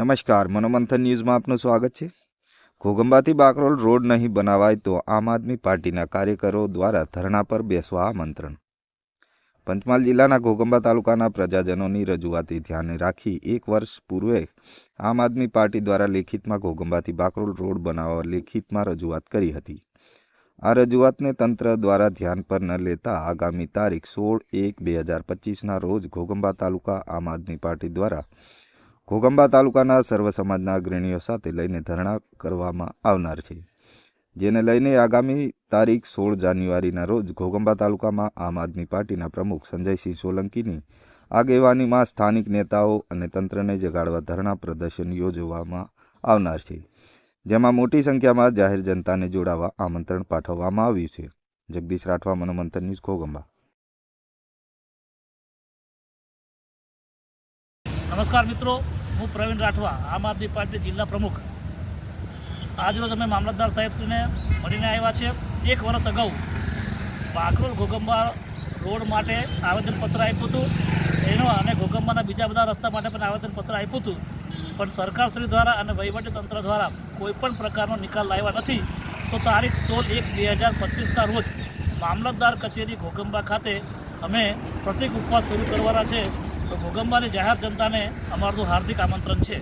નમસ્કાર, મનોમંથન ન્યૂઝમાં આપનું સ્વાગત છે. ઘોગંબાથી બાકરોલ રોડ નહીં બનાવાય તો આમ આદમી પાર્ટીના કાર્યકરો દ્વારા ધરણા પર બેસવા આમંત્રણ. પંચમહાલ જિલ્લાના ઘોગંબા તાલુકાના પ્રજાજનોની રજૂઆતી ધ્યાને રાખી એક વર્ષ પૂર્વે આમ આદમી પાર્ટી દ્વારા લેખિતમાં ઘોગંબાથી બાકરોલ રોડ બનાવવા લેખિતમાં રજૂઆત કરી હતી. આ રજૂઆતને તંત્ર દ્વારા ધ્યાન પર ન લેતા આગામી તારીખ સોળ એક બે હજાર પચીસના રોજ ઘોગંબા તાલુકા આમ આદમી પાર્ટી દ્વારા ઘોગંબા તાલુકાના સર્વ સમાજના અગ્રણીઓ સાથે લઈને ધરણા કરવામાં આવનાર છે, જેને લઈને આગામી તારીખ સોળ જાન્યુઆરીના રોજ ઘોગંબા તાલુકામાં આમ આદમી પાર્ટીના પ્રમુખ સંજયસિંહ સોલંકીની આગેવાનીમાં સ્થાનિક નેતાઓ અને તંત્રને જગાડવા ધરણા પ્રદર્શન યોજવામાં આવનાર છે, જેમાં મોટી સંખ્યામાં જાહેર જનતાને જોડાવા આમંત્રણ પાઠવવામાં આવ્યું છે. જગદીશ રાઠવા, મનોમંથન ન્યૂઝ, ઘોગંબા. નમસ્કાર મિત્રો. હું પ્રવીણ રાઠવા, આમ આદમી પાર્ટી જિલ્લા પ્રમુખ. આજરોજ અમે મામલતદાર સાહેબશ્રીને મળીને આવ્યા છે એક વર્ષ અગાઉ. બાકરોલ ઘોગંબા રોડ માટે આવેદનપત્ર આપ્યું હતું. એનો અને ઘોગંબાના બીજા બધા રસ્તા માટે પણ આવેદનપત્ર આપ્યું હતું. પણ સરકારશ્રી દ્વારા અને વહીવટી તંત્ર દ્વારા કોઈપણ પ્રકારનો નિકાલ લાવ્યા નથી. તો તારીખ સોળ એક બે હજાર પચીસના રોજ મામલતદાર કચેરી ઘોગંબા ખાતે અમે પ્રતિક ઉપવાસ શરૂ કરવાના છે. તો ભૂગંબાની જાહેર જનતાને અમારું હાર્દિક આમંત્રણ છે.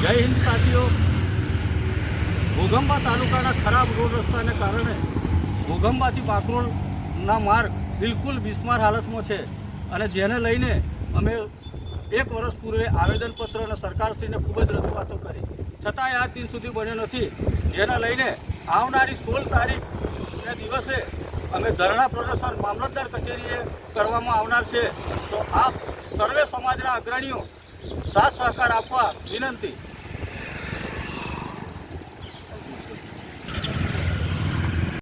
જય હિન્દ સાથીઓ. ઘોગંબા તાલુકાના ખરાબ રોડ રસ્તાને કારણે ઘોગંબાથી બાકરોળના માર્ગ બિલકુલ બિસ્માર હાલતમાં છે અને જેને લઈને અમે એક વર્ષ પૂર્વે આવેદનપત્ર અને સરકારશ્રીને ખૂબ જ રજૂઆતો કરી. છતાંય આજ દિન સુધી બન્યો નથી. જેને લઈને આવનારી સોળ તારીખને દિવસે અમે ધરણા પ્રદર્શન મામલતદાર કચેરીએ કરવામાં આવનાર છે. તો આપ સર્વે સમાજના અગ્રણીઓ સાથ સહકાર આપવા વિનંતી.